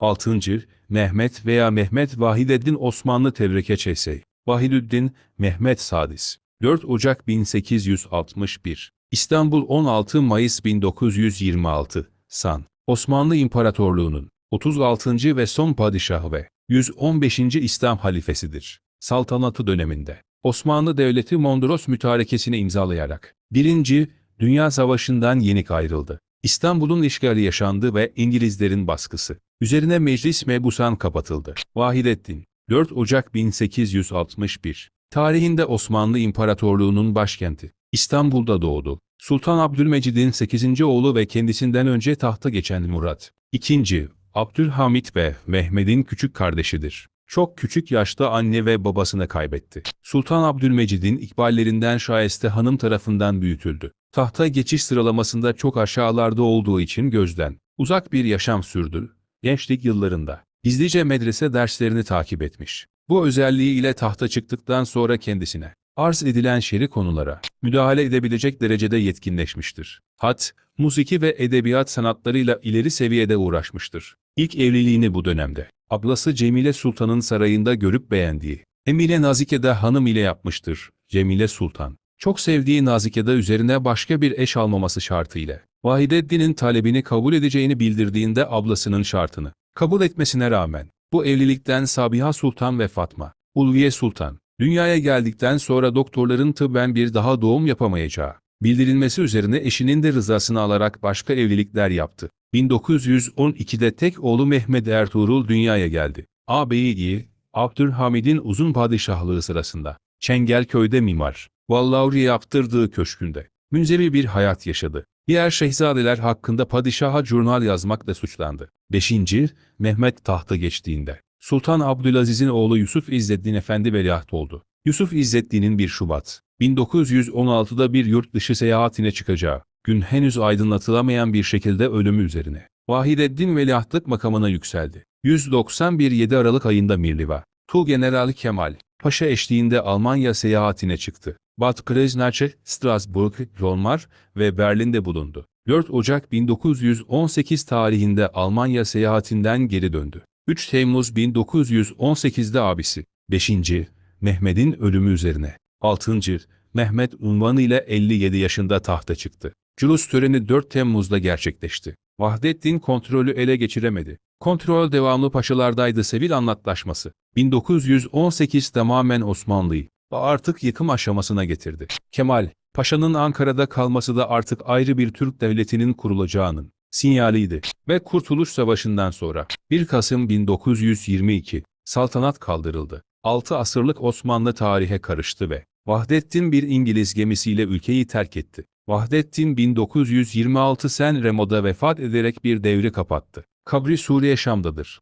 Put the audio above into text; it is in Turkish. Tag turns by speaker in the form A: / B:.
A: 6. Mehmet veya Mehmet Vahideddin Osmanlı Tevrike Çesey. Vahidüddin Mehmet Sadis. 4 Ocak 1861. İstanbul 16 Mayıs 1926. San. Osmanlı İmparatorluğu'nun 36. ve son padişahı ve 115. İslam halifesidir. Saltanatı döneminde Osmanlı Devleti Mondros Mütarekesini imzalayarak 1. Dünya Savaşı'ndan yenik ayrıldı. İstanbul'un işgali yaşandı ve İngilizlerin baskısı. Üzerine meclis mebusan kapatıldı. Vahidettin 4 Ocak 1861 Tarihinde Osmanlı İmparatorluğu'nun başkenti İstanbul'da doğdu. Sultan Abdülmecid'in 8. oğlu ve kendisinden önce tahta geçen Murat II. Abdülhamit ve Mehmet'in küçük kardeşidir. Çok küçük yaşta anne ve babasını kaybetti. Sultan Abdülmecid'in ikballerinden Şayeste Hanım tarafından büyütüldü. Tahta geçiş sıralamasında çok aşağılarda olduğu için gözden uzak bir yaşam sürdü. Gençlik yıllarında gizlice medrese derslerini takip etmiş. Bu özelliği ile tahta çıktıktan sonra kendisine arz edilen şeri konulara müdahale edebilecek derecede yetkinleşmiştir. Hat, musiki ve edebiyat sanatlarıyla ileri seviyede uğraşmıştır. İlk evliliğini bu dönemde ablası Cemile Sultan'ın sarayında görüp beğendiği Emine Nazike'de hanım ile yapmıştır. Cemile Sultan, çok sevdiği Nazike'de üzerine başka bir eş almaması şartıyla Vahideddin'in talebini kabul edeceğini bildirdiğinde ablasının şartını kabul etmesine rağmen bu evlilikten Sabiha Sultan ve Fatma, Ulviye Sultan, dünyaya geldikten sonra doktorların tıbben bir daha doğum yapamayacağı bildirilmesi üzerine eşinin de rızasını alarak başka evlilikler yaptı. 1912'de tek oğlu Mehmet Ertuğrul dünyaya geldi. Ağabeyi Abdülhamid'in uzun padişahlığı sırasında Çengelköy'de mimar, Vallauri yaptırdığı köşkünde münzevi bir hayat yaşadı. Diğer şehzadeler hakkında padişaha jurnal yazmakla suçlandı. 5. Mehmet tahta geçtiğinde Sultan Abdülaziz'in oğlu Yusuf İzzeddin Efendi veliaht oldu. Yusuf İzzeddin'in 1 Şubat 1916'da bir yurt dışı seyahatine çıkacağı, gün henüz aydınlatılamayan bir şekilde ölümü üzerine. Vahideddin veliahtlık makamına yükseldi. 191 7 Aralık ayında Mirliva, Tuğgeneral Kemal, Paşa eşliğinde Almanya seyahatine çıktı. Bad Kreuznach, Strasbourg, Rolmar ve Berlin'de bulundu. 4 Ocak 1918 tarihinde Almanya seyahatinden geri döndü. 3 Temmuz 1918'de abisi, 5. Mehmet'in ölümü üzerine, 6. Mehmet unvanı ile 57 yaşında tahta çıktı. Culus töreni 4 Temmuz'da gerçekleşti. Vahdettin kontrolü ele geçiremedi. Kontrol devamlı paşalardaydı Sevil Anlatlaşması. 1918 tamamen Osmanlı'yı artık yıkım aşamasına getirdi. Kemal, Paşa'nın Ankara'da kalması da artık ayrı bir Türk devletinin kurulacağının sinyaliydi. Ve Kurtuluş Savaşı'ndan sonra 1 Kasım 1922 saltanat kaldırıldı. 6 asırlık Osmanlı tarihe karıştı ve Vahdettin bir İngiliz gemisiyle ülkeyi terk etti. Vahdettin 1926 Sen Remo'da vefat ederek bir devri kapattı. Kabri Suriye Şam'dadır.